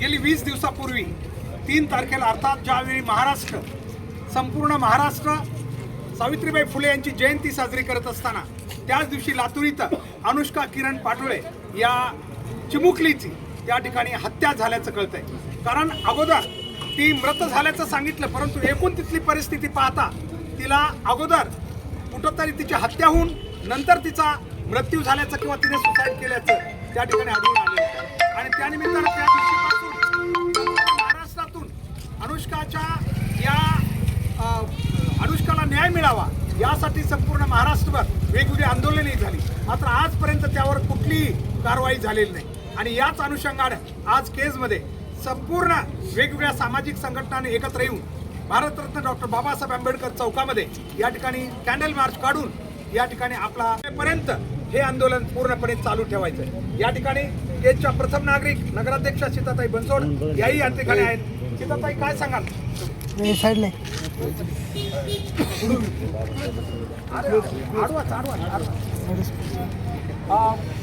गेली वीस दिवसापूर्वी तीन तारखेला अर्थात ज्यावेळी महाराष्ट्र संपूर्ण महाराष्ट्र सावित्रीबाई फुले यांची जयंती साजरी करत असताना त्याच दिवशी लातूर इथं अनुष्का किरण पाटोळे या चिमुकलीची त्या ठिकाणी हत्या झाल्याचं कळतंय. कारण अगोदर ती मृत झाल्याचं सांगितलं परंतु एकूण तिथली परिस्थिती पाहता तिला अगोदर कुठंतरी तिची हत्या होऊन नंतर तिचा मृत्यू झाल्याचं किंवा तिने सुसाईड केल्याचं त्या ठिकाणी आढळून आलं. आणि त्यानिमित्तानं त्या दिवशीपासून महाराष्ट्रातून अनुष्काच्या या अनुष्काला न्याय मिळावा यासाठी संपूर्ण महाराष्ट्रभर वेगवेगळी आंदोलनही झाली. मात्र आजपर्यंत त्यावर कुठलीही कारवाई झालेली नाही. आणि याच अनुषंगानं आज केजमध्ये संपूर्ण वेगवेगळ्या सामाजिक संघटनांनी एकत्र येऊन भारतरत्न डॉक्टर बाबासाहेब आंबेडकर चौकामध्ये या ठिकाणी कॅन्डल मार्च काढून या ठिकाणी आपला पर्यंत हे आंदोलन पूर्णपणे चालू ठेवायचं आहे. या ठिकाणी केजच्या प्रथम नागरिक नगराध्यक्ष सीताताई बनसोड याही या ठिकाणी आहेत. सीताताई काय सांगाल? साईडला.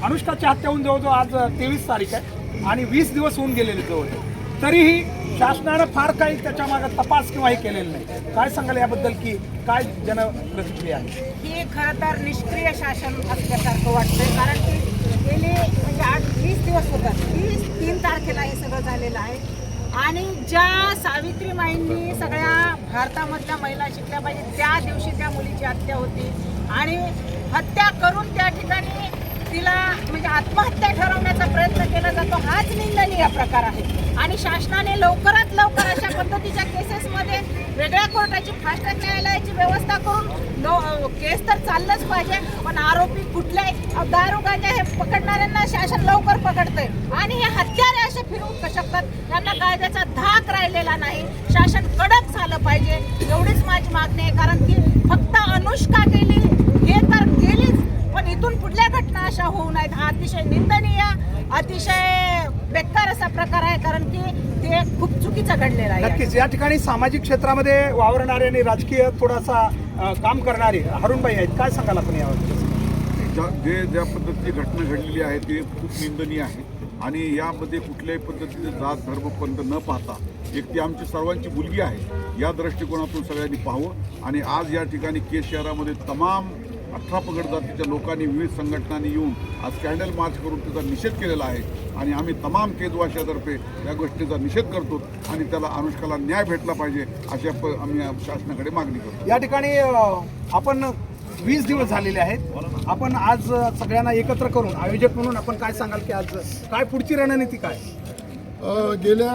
अनुष्काची हत्या होऊन जवळजवळ आज तेवीस तारीख आहे आणि वीस दिवस होऊन गेलेले जवळ. तरीही शासनानं फार काही त्याच्यामागे तपास किंवा हे केलेलं नाही. काय सांगाल याबद्दल की काय जनप्रतिक्रिया आहे? ही खरं तर निष्क्रिय शासन असल्यासारखं वाटतंय कारण की गेले म्हणजे आठ वीस दिवस होतात. वीस तीन तारखेला हे सगळं झालेलं आहे. आणि ज्या सावित्रीमाईंनी सगळ्या भारतामधल्या महिला शिकल्या पाहिजे त्या दिवशी त्या मुलीची हत्या होती. आणि हत्या करून त्या ठिकाणी तिला म्हणजे आत्महत्या ठरवण्याचा प्रयत्न केला जातो. हाच निंदनीय प्रकार आहे. आणि शासनाने लवकरात लवकर अशा पद्धतीच्या केसेसमध्ये वेगळ्या कोर्टाची फास्ट ट्रॅक न्यायालयाची व्यवस्था करून लो केस तर चाललंच पाहिजे पण आरोपी कुठल्याही दारू गांजा हे पकडणाऱ्यांना शासन लवकर पकडतंय. आणि हे हत्यारे असे फिरवू शकतात? त्यांना कायद्याचा धाक राहिलेला नाही. शासन कडक झालं पाहिजे. एवढीच माझी मागणी आहे कारण की फक्त अनुष्का गेली हे तर गेलीच पण इथून पुढल्या घटना अशा होऊ नयेत. हा अतिशय निंदनीय अतिशय बेकार असा प्रकार आहे कारण की ते खूप चुकीचं घडलेलं आहे. नक्कीच. या ठिकाणी सामाजिक क्षेत्रामध्ये वावरणारे आणि राजकीय थोडासा अं, काम करणारे हरुणबाई आहेत. काय सांगाल आपण यावर ज्या जे ज्या पद्धतीची घटना घडलेली आहे ते खूप निंदनीय आहे. आणि यामध्ये कुठल्याही पद्धतीचे जात धर्म पंथ न पाहता एक ती आमची सर्वांची मुलगी आहे. या दृष्टिकोनातून सगळ्यांनी पाहावं. आणि आज या ठिकाणी केस शहरामध्ये तमाम अठरा पगड जातीच्या लोकांनी विविध संघटनांनी येऊन आज कॅन्डल मार्च करून त्याचा निषेध केलेला आहे. आणि आम्ही तमाम केदवाशातर्फे या गोष्टीचा निषेध करतो आणि त्याला अनुष्काला न्याय भेटला पाहिजे अशा प आम्ही शासनाकडे मागणी करतो. या ठिकाणी आपण वीस दिवस झालेले आहेत. आपण आज सगळ्यांना एकत्र करून आयोजक म्हणून आपण काय सांगाल की आज काय पुढची रणनीती काय? गेल्या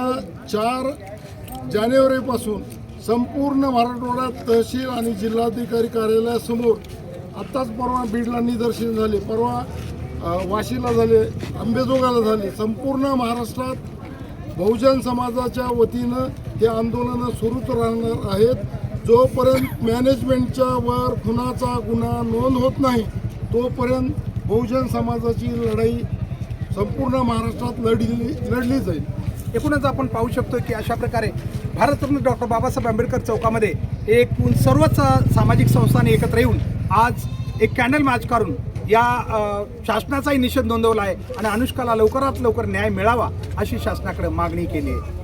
चार जानेवारीपासून संपूर्ण मराठवाड्यात तहसील आणि जिल्हाधिकारी कार्यालयासमोर आत्ताच परवा बीडला निदर्शन झाले परवा वाशीला झाले आंबेजोगाला झाले. संपूर्ण महाराष्ट्रात बहुजन समाजाच्या वतीनं हे आंदोलनं सुरूच राहणार आहेत. जोपर्यंत मॅनेजमेंटच्या वर खुनाचा गुन्हा नोंद होत नाही तोपर्यंत बहुजन समाजाची लढाई संपूर्ण महाराष्ट्रात लढली लढली जाईल. एकूणच आपण पाहू शकतो की अशा प्रकारे भारतरत्न डॉक्टर बाबासाहेब आंबेडकर चौकामध्ये एकूण सर्वच सामाजिक संस्थांनी एकत्र येऊन आज एक कॅन्डल मार्च काढून या शासनाचाही निषेध नोंदवला आहे आणि अनुष्काला लवकरात लवकर न्याय मिळावा अशी शासनाकडे मागणी केली आहे.